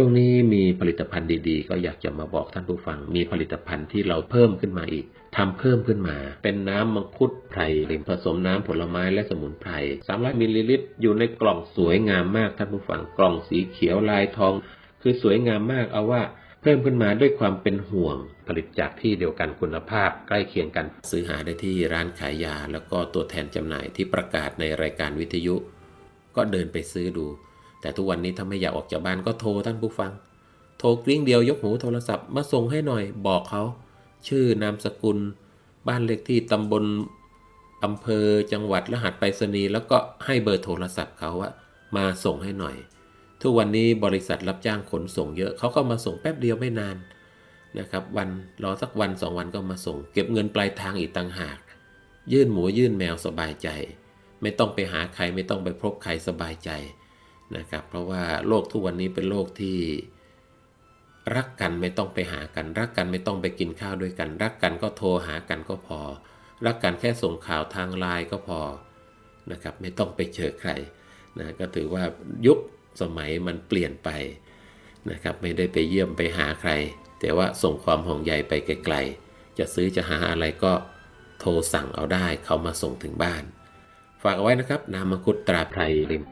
ช่วงนี้มีผลิตภัณฑ์ดีๆ ก็อยากจะมาบอกท่านผู้ฟัง มีผลิตภัณฑ์ที่เราเพิ่มขึ้นมาอีกทำเพิ่มขึ้นมา เป็นน้ำมังคุดไพรผสมน้ำผลไม้และสมุนไพร300มิลลิลิตร อยู่ในกล่องสวยงามมากท่านผู้ฟังกล่องสีเขียวลายทอง คือสวยงามมากเอาว่าเพิ่มขึ้นมาด้วยความเป็นห่วง ผลิตจากที่เดียวกันคุณภาพ ใกล้เคียงกัน ซื้อหาได้ที่ร้านขายยา แล้วก็ตัวแทนจำหน่ายที่ประกาศในรายการวิทยุ ก็เดินไปซื้อดู แต่ทุกวันนี้ถ้าไม่อยากออกจากบ้านก็โทรท่านผู้ฟัง โทรกริ้งเดียวยกหูโทรศัพท์มาส่งให้หน่อยบอกเขา ชื่อนามสกุล บ้านเลขที่ตำบลอำเภอจังหวัดรหัสไปรษณีย์แล้วก็ให้เบอร์โทรศัพท์เขาว่ามาส่งให้หน่อย ทุกวันนี้บริษัทรับจ้างขนส่งเยอะเขาก็มาส่งแป๊บเดียวไม่นานนะครับวันรอสักวันสองวันก็มาส่ง เก็บเงินปลายทางอีกต่างหาก ยื่นหมูยื่นแมวสบายใจ ไม่ต้องไปหาใครไม่ต้องไปพบใครสบายใจ นะครับ เพราะว่าโลกทุกวันนี้เป็นโลกที่รักกันไม่ต้องไปหากัน รักกันไม่ต้องไปกินข้าวด้วยกัน รักกันก็โทรหากันก็พอ รักกันแค่ส่งข่าวทางไลน์ก็พอนะครับไม่ต้องไปเจอใครนะก็ถือว่ายุคสมัยมันเปลี่ยนไปนะครับไม่ได้ไปเยี่ยมไปหาใคร แต่ว่าส่งความห่วงใยไปไกลๆ จะซื้อจะหาอะไรก็โทรสั่งเอาได้เขามาส่งถึงบ้าน ฝากเอาไว้นะครับน้ำมังคุดตราไพรริม